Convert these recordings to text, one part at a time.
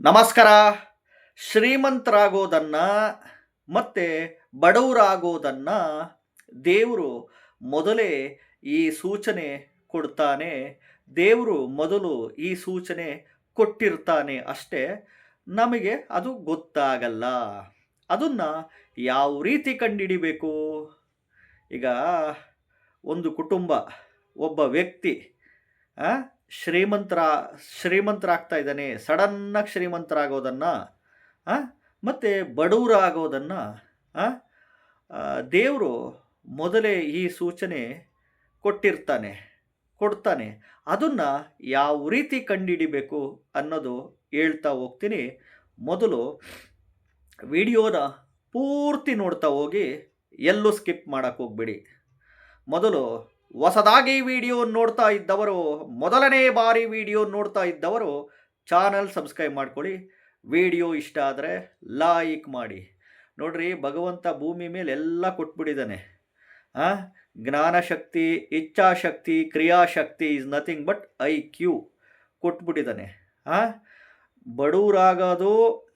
ನಮಸ್ಕಾರ. ಶ್ರೀಮಂತರಾಗೋದನ್ನು ಮತ್ತು ಬಡವರಾಗೋದನ್ನು ದೇವರು ಮೊದಲೇ ಈ ಸೂಚನೆ ಕೊಡ್ತಾನೆ. ದೇವರು ಮೊದಲು ಈ ಸೂಚನೆ ಕೊಟ್ಟಿರ್ತಾನೆ ಅಷ್ಟೇ. ನಮಗೆ ಅದು ಗೊತ್ತಾಗಲ್ಲ. ಅದನ್ನು ಯಾವ ರೀತಿ ಕಂಡುಹಿಡಿಬೇಕು ಈಗ ಒಂದು ಕುಟುಂಬ, ಒಬ್ಬ ವ್ಯಕ್ತಿ ಶ್ರೀಮಂತರ, ಶ್ರೀಮಂತರಾಗ್ತಾ ಇದ್ದಾನೆ. ಸಡನ್ನಾಗಿ ಶ್ರೀಮಂತರಾಗೋದನ್ನು ಮತ್ತು ಬಡವರಾಗೋದನ್ನು ದೇವರು ಮೊದಲೇ ಈ ಸೂಚನೆ ಕೊಟ್ಟಿರ್ತಾನೆ, ಕೊಡ್ತಾನೆ. ಅದನ್ನು ಯಾವ ರೀತಿ ಕಂಡುಹಿಡಿಬೇಕು ಅನ್ನೋದು ಹೇಳ್ತಾ ಹೋಗ್ತೀನಿ. ಮೊದಲು ವಿಡಿಯೋನ ಪೂರ್ತಿ ನೋಡ್ತಾ ಹೋಗಿ ಎಲ್ಲೂ ಸ್ಕಿಪ್ ಮಾಡೋಕ್ಕೆ ಹೋಗ್ಬೇಡಿ. ಮೊದಲು ಹೊಸದಾಗಿ ವಿಡಿಯೋ ನೋಡ್ತಾ ಇದ್ದವರು, ಮೊದಲನೇ ಬಾರಿ ವಿಡಿಯೋ ನೋಡ್ತಾ ಇದ್ದವರು, ಚಾನಲ್ ಸಬ್ಸ್ಕ್ರೈಬ್ ಮಾಡ್ಕೊಳ್ಳಿ. ವಿಡಿಯೋ ಇಷ್ಟ ಆದರೆ ಲೈಕ್ ಮಾಡಿ. ನೋಡ್ರಿ, ಭಗವಂತ ಭೂಮಿ ಮೇಲೆ ಎಲ್ಲ ಕೊಟ್ಬಿಟ್ಟಿದ್ದಾನೆ. ಆ? ಜ್ಞಾನಶಕ್ತಿ ಇಚ್ಛಾಶಕ್ತಿ ಕ್ರಿಯಾಶಕ್ತಿ is nothing but I Q ಕೊಟ್ಬಿಟ್ಟಿದ್ದಾನೆ. ಹಾಂ ಬಡವರಾಗೋದು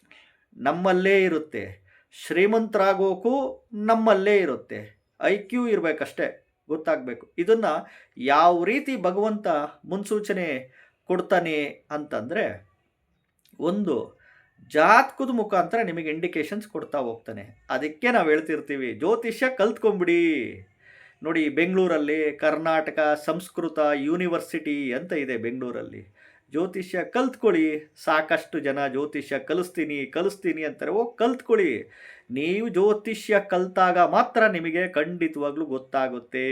ನಮ್ಮಲ್ಲೇ ಇರುತ್ತೆ. ಶ್ರೀಮಂತರಾಗೋಕ್ಕೂ ನಮ್ಮಲ್ಲೇ ಇರುತ್ತೆ. ಐ ಕ್ಯೂ ಇರಬೇಕಷ್ಟೇ. ಗೊತ್ತಾಗಬೇಕು. ಇದನ್ನು ಯಾವ ರೀತಿ ಭಗವಂತ ಮುನ್ಸೂಚನೆ ಕೊಡ್ತಾನೆ ಅಂತಂದರೆ, ಒಂದು ಜಾತಕದ ಮುಖಾಂತರ ನಿಮಗೆ ಇಂಡಿಕೇಶನ್ಸ್ ಕೊಡ್ತಾ ಹೋಗ್ತಾನೆ. ಅದಕ್ಕೆ ನಾವು ಹೇಳ್ತಿರ್ತೀವಿ, ಜ್ಯೋತಿಷ್ಯ ಕಲ್ತ್ಕೊಂಬಿಡಿ. ನೋಡಿ, ಬೆಂಗಳೂರಲ್ಲಿ ಕರ್ನಾಟಕ ಸಂಸ್ಕೃತ ಯೂನಿವರ್ಸಿಟಿ ಅಂತ ಇದೆ ಬೆಂಗಳೂರಲ್ಲಿ. ಜ್ಯೋತಿಷ್ಯ ಕಲ್ತ್ಕೊಳ್ಳಿ. ಸಾಕಷ್ಟು ಜನ ಜ್ಯೋತಿಷ್ಯ ಕಲಿಸ್ತೀನಿ ಕಲಿಸ್ತೀನಿ ಅಂತಾರೆ, ಓ, ಕಲ್ತ್ಕೊಳ್ಳಿ. ನೀವು ಜ್ಯೋತಿಷ್ಯ ಕಲ್ತಾಗ ಮಾತ್ರ ನಿಮಗೆ ಖಂಡಿತವಾಗ್ಲೂ ಗೊತ್ತಾಗುತ್ತೆ.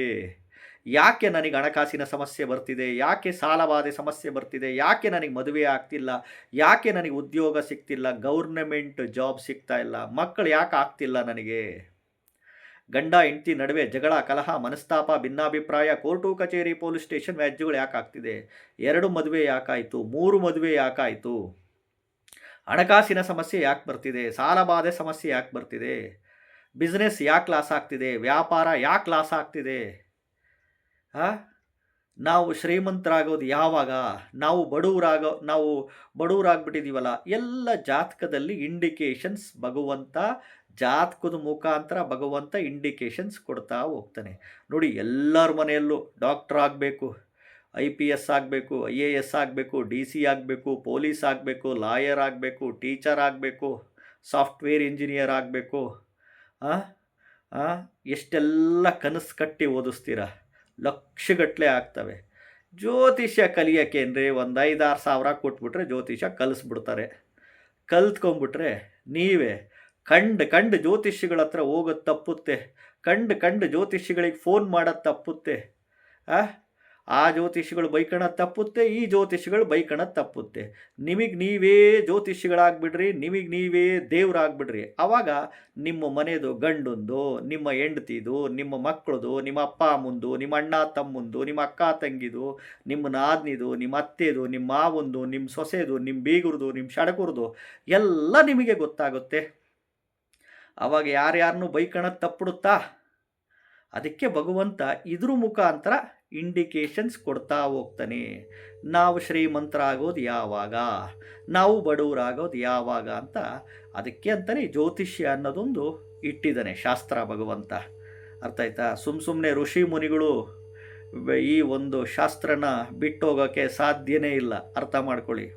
ಯಾಕೆ ನನಗೆ ಹಣಕಾಸಿನ ಸಮಸ್ಯೆ ಬರ್ತಿದೆ? ಯಾಕೆ ಸಾಲಬಾಧೆ ಸಮಸ್ಯೆ ಬರ್ತಿದೆ? ಯಾಕೆ ನನಗೆ ಮದುವೆ ಆಗ್ತಿಲ್ಲ? ಯಾಕೆ ನನಗೆ ಉದ್ಯೋಗ ಸಿಗ್ತಿಲ್ಲ? ಗೌರ್ನಮೆಂಟ್ ಜಾಬ್ ಸಿಗ್ತಾ ಇಲ್ಲ. ಮಕ್ಕಳು ಯಾಕೆ ಆಗ್ತಿಲ್ಲ ನನಗೆ? ಗಂಡ, ಹೆಂಡತಿ ನಡುವೆ ಜಗಳ, ಕಲಹ, ಮನಸ್ತಾಪ, ಭಿನ್ನಾಭಿಪ್ರಾಯ, ಕೋರ್ಟು, ಕಚೇರಿ, ಪೊಲೀಸ್ ಸ್ಟೇಷನ್ ವ್ಯಾಜ್ಯಗಳು ಯಾಕೆ ಆಗ್ತಿದೆ ಎರಡು ಮದುವೆ ಯಾಕಾಯಿತು? ಮೂರು ಮದುವೆ ಯಾಕಾಯಿತು? ಹಣಕಾಸಿನ ಸಮಸ್ಯೆ ಯಾಕೆ ಬರ್ತಿದೆ? ಸಾಲಬಾಧೆ ಸಮಸ್ಯೆ ಯಾಕೆ ಬರ್ತಿದೆ? ಬಿಸ್ನೆಸ್ ಯಾಕೆ ಲಾಸ್ ಆಗ್ತಿದೆ? ವ್ಯಾಪಾರ ಯಾಕೆ ಲಾಸ್ ಆಗ್ತಿದೆ? ಆ? ನಾವು ಶ್ರೀಮಂತರಾಗೋದು ಯಾವಾಗ? ನಾವು ಬಡವರಾಗೋ ನಾವು ಬಡವರಾಗ್ಬಿಟ್ಟಿದ್ದೀವಲ್ಲ ಎಲ್ಲ ಜಾತಕದಲ್ಲಿ ಇಂಡಿಕೇಶನ್ಸ್ ಭಗವಂತ ಜಾತಕದ ಮುಖಾಂತರ ಭಗವಂತ ಇಂಡಿಕೇಶನ್ಸ್ ಕೊಡ್ತಾ ಹೋಗ್ತಾನೆ. ನೋಡಿ, ಎಲ್ಲರ ಮನೆಯಲ್ಲೂ ಡಾಕ್ಟ್ರ್ ಆಗಬೇಕು ಐ ಪಿ ಎಸ್ ಆಗಬೇಕು ಐ ಎ ಎಸ್ ಆಗಬೇಕು ಡಿ ಸಿ ಆಗಬೇಕು ಪೊಲೀಸ್ ಆಗಬೇಕು ಲಾಯರ್ ಆಗಬೇಕು ಟೀಚರ್ ಆಗಬೇಕು ಸಾಫ್ಟ್ವೇರ್ ಇಂಜಿನಿಯರ್ ಆಗಬೇಕು ಎಷ್ಟೆಲ್ಲ ಕನಸು ಕಟ್ಟಿ ಓದಿಸ್ತೀರ? ಲಕ್ಷಗಟ್ಟಲೆ ಆಗ್ತವೆ. ಜ್ಯೋತಿಷ್ಯ ಕಲಿಯೋಕ್ಕೆ ಅಂದರೆ ಒಂದು ಐದಾರು ಸಾವಿರ ಕೊಟ್ಬಿಟ್ರೆ ಜ್ಯೋತಿಷ್ಯ ಕಲಿಸ್ಬಿಡ್ತಾರೆ. ಕಲ್ತ್ಕೊಂಬಿಟ್ರೆ ನೀವೇ ಕಂಡು ಕಂಡು ಜ್ಯೋತಿಷಿಗಳ ಹತ್ರ ಹೋಗೋದು ತಪ್ಪುತ್ತೆ. ಕಂಡು ಕಂಡು ಜ್ಯೋತಿಷಿಗಳಿಗೆ ಫೋನ್ ಮಾಡೋದು ತಪ್ಪುತ್ತೆ. ಆ? ಜ್ಯೋತಿಷಿಗಳು ಬೈಕಣೋದು ತಪ್ಪುತ್ತೆ, ಈ ಜ್ಯೋತಿಷಿಗಳು ಬೈಕಣೋದು ತಪ್ಪುತ್ತೆ. ನಿಮಗೆ ನೀವೇ ಜ್ಯೋತಿಷಿಗಳಾಗ್ಬಿಡ್ರಿ ನಿಮಗೆ ನೀವೇ ದೇವ್ರಾಗ್ಬಿಡ್ರಿ. ಆವಾಗ ನಿಮ್ಮ ಮನೆಯದು ಗಂಡೊಂದು, ನಿಮ್ಮ ಹೆಂಡತಿದು, ನಿಮ್ಮ ಮಕ್ಕಳದು ನಿಮ್ಮ ಅಪ್ಪ ಅಮ್ಮಂದು, ನಿಮ್ಮ ಅಣ್ಣ ತಮ್ಮಂದು, ನಿಮ್ಮ ಅಕ್ಕ ತಂಗಿದು ನಿಮ್ಮ ನಾದ್ನಿದು ನಿಮ್ಮ ಅತ್ತೆದು, ನಿಮ್ಮ ಮಾವಂದು, ನಿಮ್ಮ ಸೊಸೆದು, ನಿಮ್ಮ ಬೀಗುರ್ದು, ನಿಮ್ಮ ಶಡಕುರ್ದು ಎಲ್ಲ ನಿಮಗೆ ಗೊತ್ತಾಗುತ್ತೆ. ಆವಾಗ ಯಾರ್ಯಾರನ್ನು ಬೈಕಣದ ತಪ್ಪಿಡುತ್ತಾ? ಅದಕ್ಕೆ ಭಗವಂತ ಇದ್ರ ಮುಖಾಂತರ ಇಂಡಿಕೇಶನ್ಸ್ ಕೊಡ್ತಾ ಹೋಗ್ತಾನೆ. ನಾವು ಶ್ರೀಮಂತರಾಗೋದು ಯಾವಾಗ? ನಾವು ಬಡವರಾಗೋದು ಯಾವಾಗ ಅಂತ ಅದಕ್ಕೆ ಅಂತಲೇ ಜ್ಯೋತಿಷ್ಯ ಅನ್ನೋದೊಂದು ಇಟ್ಟಿದ್ದಾನೆ ಶಾಸ್ತ್ರ ಭಗವಂತ. ಅರ್ಥ ಆಯ್ತಾ? ಸುಮ್ಮ ಸುಮ್ಮನೆ ಋಷಿ ಮುನಿಗಳು ಈ ಒಂದು ಶಾಸ್ತ್ರನ ಬಿಟ್ಟು ಹೋಗೋಕ್ಕೆ ಸಾಧ್ಯನೇ ಇಲ್ಲ. ಅರ್ಥ ಮಾಡ್ಕೊಳ್ಳಿ.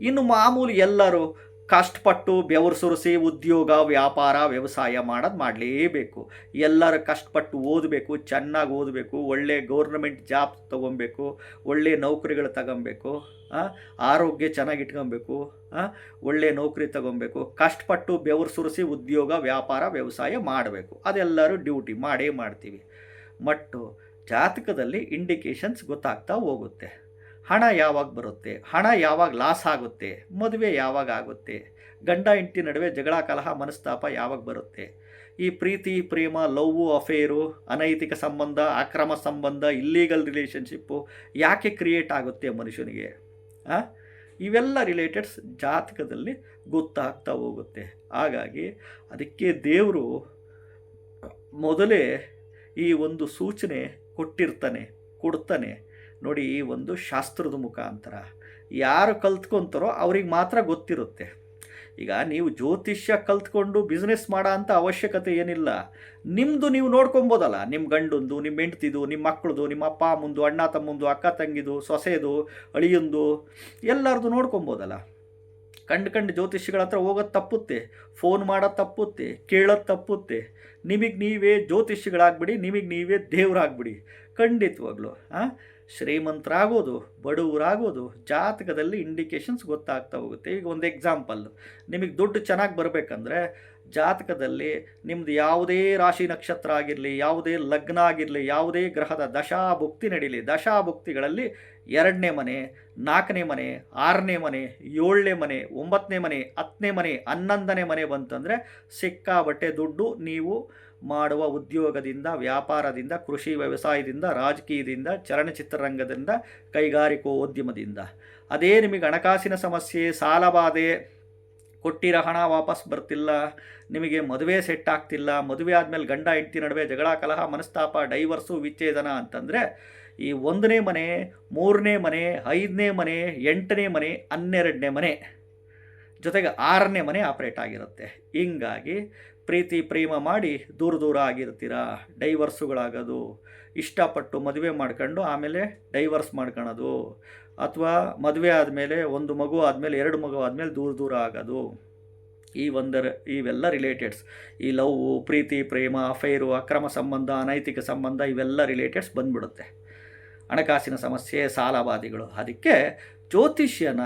ಇನ್ನು ಮಾಮೂಲಿ ಎಲ್ಲರೂ ಕಷ್ಟಪಟ್ಟು ಬೆವರು ಸುರಿಸಿ ಉದ್ಯೋಗ, ವ್ಯಾಪಾರ, ವ್ಯವಸಾಯ ಮಾಡೋದು ಮಾಡಲೇಬೇಕು. ಎಲ್ಲರೂ ಕಷ್ಟಪಟ್ಟು ಓದಬೇಕು, ಚೆನ್ನಾಗಿ ಓದಬೇಕು, ಒಳ್ಳೆ ಗೌರ್ನಮೆಂಟ್ ಜಾಬ್ ತೊಗೊಬೇಕು, ಒಳ್ಳೆ ನೌಕರಿಗಳು ತಗೊಬೇಕು ಆರೋಗ್ಯ ಚೆನ್ನಾಗಿ ಇಟ್ಕೊಬೇಕು ಒಳ್ಳೆ ನೌಕರಿ ತಗೊಬೇಕು, ಕಷ್ಟಪಟ್ಟು ಬೆವರು ಸುರಿಸಿ ಉದ್ಯೋಗ, ವ್ಯಾಪಾರ, ವ್ಯವಸಾಯ ಮಾಡಬೇಕು. ಅದೆಲ್ಲರೂ ಡ್ಯೂಟಿ ಮಾಡೇ ಮಾಡ್ತೀವಿ. ಮಟ್ಟು ಜಾತಕದಲ್ಲಿ ಇಂಡಿಕೇಶನ್ಸ್ ಗೊತ್ತಾಗ್ತಾ ಹೋಗುತ್ತೆ. ಹಣ ಯಾವಾಗ ಬರುತ್ತೆ? ಹಣ ಯಾವಾಗ ಲಾಸ್ ಆಗುತ್ತೆ? ಮದುವೆ ಯಾವಾಗ ಆಗುತ್ತೆ? ಗಂಡ ಹೆಂಡತಿ ನಡುವೆ ಜಗಳ ಕಲಹ ಮನಸ್ತಾಪ ಯಾವಾಗ ಬರುತ್ತೆ? ಈ ಪ್ರೀತಿ, ಪ್ರೇಮ, ಲವ್ ಅಫೇರು ಅನೈತಿಕ ಸಂಬಂಧ, ಅಕ್ರಮ ಸಂಬಂಧ ಇಲ್ಲೀಗಲ್ ರಿಲೇಷನ್ಶಿಪ್ಪು ಯಾಕೆ ಕ್ರಿಯೇಟ್ ಆಗುತ್ತೆ ಮನುಷ್ಯನಿಗೆ? ಇವೆಲ್ಲ ರಿಲೇಟೆಡ್ಸ್ ಜಾತಕದಲ್ಲಿ ಗೊತ್ತಾಗ್ತಾ ಹೋಗುತ್ತೆ. ಹಾಗಾಗಿ ಅದಕ್ಕೆ ದೇವರು ಮೊದಲೇ ಈ ಒಂದು ಸೂಚನೆ ಕೊಟ್ಟಿರ್ತಾನೆ, ಕೊಡ್ತಾನೆ. ನೋಡಿ ಒಂದು ಶಾಸ್ತ್ರದ ಮುಖಾಂತರ. ಯಾರು ಕಲ್ತ್ಕೊತಾರೋ ಅವ್ರಿಗೆ ಮಾತ್ರ ಗೊತ್ತಿರುತ್ತೆ. ಈಗ ನೀವು ಜ್ಯೋತಿಷ್ಯ ಕಲ್ತ್ಕೊಂಡು ಬಿಸ್ನೆಸ್ ಮಾಡೋ ಅಂಥ ಅವಶ್ಯಕತೆ ಏನಿಲ್ಲ. ನಿಮ್ಮದು ನೀವು ನೋಡ್ಕೊಬೋದಲ್ಲ ನಿಮ್ಮ ಗಂಡಂದು, ನಿಮ್ಮ ಹೆಂಡ್ತಿದು, ನಿಮ್ಮ ಮಕ್ಕಳದು, ನಿಮ್ಮ ಅಪ್ಪ ಮುಂದು ಅಣ್ಣ ತಮ್ಮಂದು, ಅಕ್ಕ ತಂಗಿದು, ಸೊಸೆದು, ಅಳಿಯಂದು ಎಲ್ಲರದು ನೋಡ್ಕೊಬೋದಲ್ಲ ಕಂಡು ಕಂಡು ಜ್ಯೋತಿಷಿಗಳ ಹತ್ರ ಹೋಗೋದು ತಪ್ಪುತ್ತೆ. ಫೋನ್ ಮಾಡೋದು ತಪ್ಪುತ್ತೆ. ಕೇಳೋದು ತಪ್ಪುತ್ತೆ. ನಿಮಗೆ ನೀವೇ ಜ್ಯೋತಿಷಿಗಳಾಗ್ಬಿಡಿ ನಿಮಗೆ ನೀವೇ ದೇವರಾಗ್ಬಿಡಿ. ಖಂಡಿತವಾಗ್ಲು ಹಾಂ ಶ್ರೀಮಂತರಾಗೋದು ಬಡವರಾಗೋದು ಜಾತಕದಲ್ಲಿ ಇಂಡಿಕೇಶನ್ಸ್ ಗೊತ್ತಾಗ್ತಾ ಹೋಗುತ್ತೆ. ಈಗ ಒಂದು ಎಕ್ಸಾಂಪಲ್ ನಿಮಗೆ ದುಡ್ಡು ಚೆನ್ನಾಗಿ ಬರಬೇಕಂದ್ರೆ ಜಾತಕದಲ್ಲಿ ನಿಮ್ಮದು ಯಾವುದೇ ರಾಶಿ ನಕ್ಷತ್ರ ಆಗಿರಲಿ, ಯಾವುದೇ ಲಗ್ನ ಆಗಿರಲಿ, ಯಾವುದೇ ಗ್ರಹದ ದಶಾಭುಕ್ತಿ ನಡೀಲಿ. ದಶಾಭುಕ್ತಿಗಳಲ್ಲಿ ಎರಡನೇ ಮನೆ, ನಾಲ್ಕನೇ ಮನೆ, ಆರನೇ ಮನೆ, ಏಳನೇ ಮನೆ ಒಂಬತ್ತನೇ ಮನೆ, ಹತ್ತನೇ ಮನೆ, ಹನ್ನೊಂದನೇ ಮನೆ ಬಂತಂದರೆ ಸಿಕ್ಕಾಬಟ್ಟೆ ದುಡ್ಡು ನೀವು ಮಾಡುವ ಉದ್ಯೋಗದಿಂದ, ವ್ಯಾಪಾರದಿಂದ, ಕೃಷಿ ವ್ಯವಸಾಯದಿಂದ, ರಾಜಕೀಯದಿಂದ, ಚಲನಚಿತ್ರರಂಗದಿಂದ ಕೈಗಾರಿಕೋದ್ಯಮದಿಂದ ಅದೇ ನಿಮಗೆ ಹಣಕಾಸಿನ ಸಮಸ್ಯೆ ಸಾಲಬಾಧೆ ಕೊಟ್ಟಿರೋ ಹಣ ವಾಪಸ್ ಬರ್ತಿಲ್ಲ, ನಿಮಗೆ ಮದುವೆ ಸೆಟ್ ಆಗ್ತಿಲ್ಲ, ಮದುವೆ ಆದಮೇಲೆ ಗಂಡ, ಹೆಂಡತಿ ನಡುವೆ ಜಗಳ, ಕಲಹ, ಮನಸ್ತಾಪ ಡೈವರ್ಸು ವಿಚ್ಛೇದನ ಅಂತಂದರೆ ಈ ಒಂದನೇ ಮನೆ, ಮೂರನೇ ಮನೆ, ಐದನೇ ಮನೆ, ಎಂಟನೇ ಮನೆ, ಹನ್ನೆರಡನೇ ಮನೆ ಜೊತೆಗೆ ಆರನೇ ಮನೆ ಆಪ್ರೇಟ್ ಆಗಿರುತ್ತೆ. ಹಿಂಗಾಗಿ ಪ್ರೀತಿ, ಪ್ರೇಮ ಮಾಡಿ ದೂರ ದೂರ ಆಗಿರ್ತೀರಾ? ಡೈವರ್ಸುಗಳಾಗೋದು, ಇಷ್ಟಪಟ್ಟು ಮದುವೆ ಮಾಡ್ಕೊಂಡು ಆಮೇಲೆ ಡೈವರ್ಸ್ ಮಾಡ್ಕೊಳೋದು, ಅಥವಾ ಮದುವೆ ಆದಮೇಲೆ ಒಂದು ಮಗು ಆದಮೇಲೆ ಎರಡು ಮಗು ಆದಮೇಲೆ ದೂರ ದೂರ ಆಗೋದು. ಈ ಒಂದರ, ಇವೆಲ್ಲ ರಿಲೇಟೆಡ್ಸ್. ಈ ಲವ್, ಪ್ರೀತಿ, ಪ್ರೇಮ, ಅಫೈರು, ಅಕ್ರಮ ಸಂಬಂಧ, ಅನೈತಿಕ ಸಂಬಂಧ ಇವೆಲ್ಲ ರಿಲೇಟೆಡ್ಸ್ ಬಂದ್ಬಿಡುತ್ತೆ. ಹಣಕಾಸಿನ ಸಮಸ್ಯೆ ಸಾಲಬಾಧಿಗಳು ಅದಕ್ಕೆ ಜ್ಯೋತಿಷ್ಯನ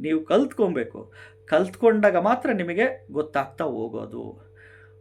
ನೀವು ಕಲ್ತ್ಕೊಬೇಕು. ಕಲ್ತ್ಕೊಂಡಾಗ ಮಾತ್ರ ನಿಮಗೆ ಗೊತ್ತಾಗ್ತಾ ಹೋಗೋದು.